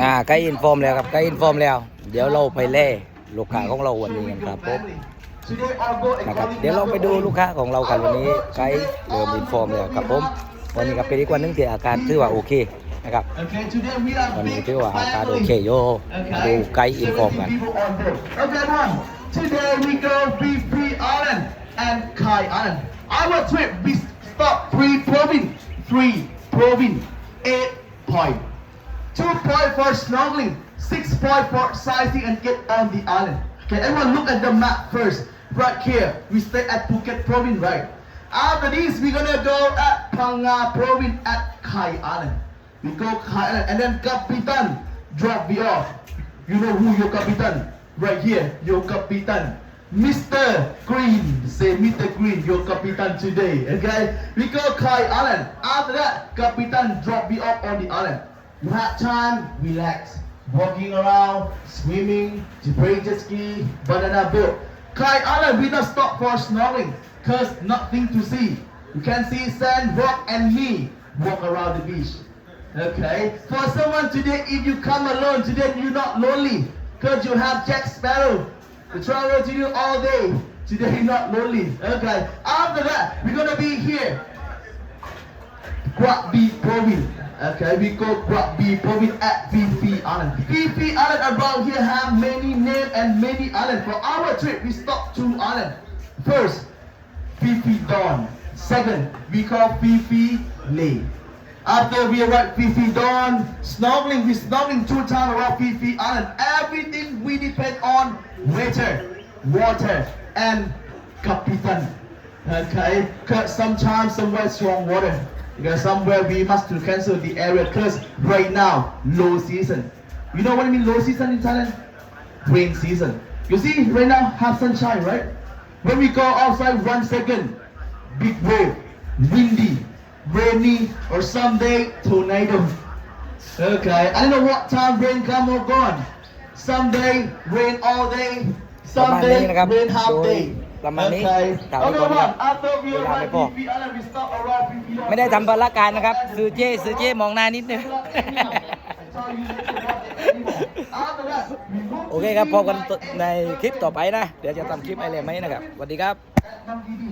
อ่าใกล้อินฟอร์มแล้วครับใกล้อินฟอร์มแล้ว เดี๋ยวเราไปเล่ลูกค้าของเราวันนี้กันครับผมนะครับเดี๋ยวเราไปดูลูกค้าของเรากันวันนี้ใกล้เริ่มอินฟอร์มแล้วครับผมวันนี้ก็เป็นอีกวันนึงที่อาการถือว่าโอเคนะครับวันนี้ถือว่าอาการโอเคโยมาดูไกด์อินฟอร์มกัน Today we go BP Island and Kai Island. Our trip we stop three province, three province, eight point. Point for snorkeling, six point for sightseeing and get on the island. Okay, everyone look at the map first. Right here, we stay at Phuket province, right? After this, we're gonna go at Phanga province at Kai Island. We go Kai Island and then Kapitan drop me off. You know who your Kapitan? Right here, your Kapitan. Mr. Green, say Mr. Green, your Kapitan today, okay? We go Kai Island. After that, Kapitan drop me off on the island. Have time, relax. Walking around, swimming, to play jet ski, banana boat. Kai Island, we not stop for snorkeling, cause nothing to see. You can see sand, rock, and me walk around the beach. Okay? For someone today, if you come alone today, you're not lonely, cause you have Jack Sparrow to travel to you all day. Today, you're not lonely. Okay? After that, we're gonna be here. Krabi province. Okay, we go Krabi province at Phi Island. Phi Island around here have many names and many islands. For our trip, we stop two islands. First, Phi Dawn. Second, we call Phi Lake. After we arrive Phi Dawn, snorkeling, we snorkeling two times around Phi Island. Everything we depend on weather, water, and Kapitan. Okay, sometimes somewhere strong water. Because somewhere we must to cancel the area because right now, low season. You know what I mean low season in Thailand? Rain season. You see, right now have sunshine, right? When we go outside one second, big wave, windy, rainy, or someday tornado. Okay, I don't know what time rain come or gone. Someday rain all day, someday rain half day. ประมาณนี้ Okay. ถามไป Okay, ก่อนนะครับ one. After we เวลาไม่ arrive พอ BP Island, we stop around BP Island. ไม่ได้ทำภารการนะครับ ซื้อเจ้ซื้อเจ้มองหน้านิดนึงโอเคครับพบกันในคลิปต่อไปนะ เดี๋ยวจะทำคลิปอะไรไหมนะครับสวัสดีครับ At Monkey Beach.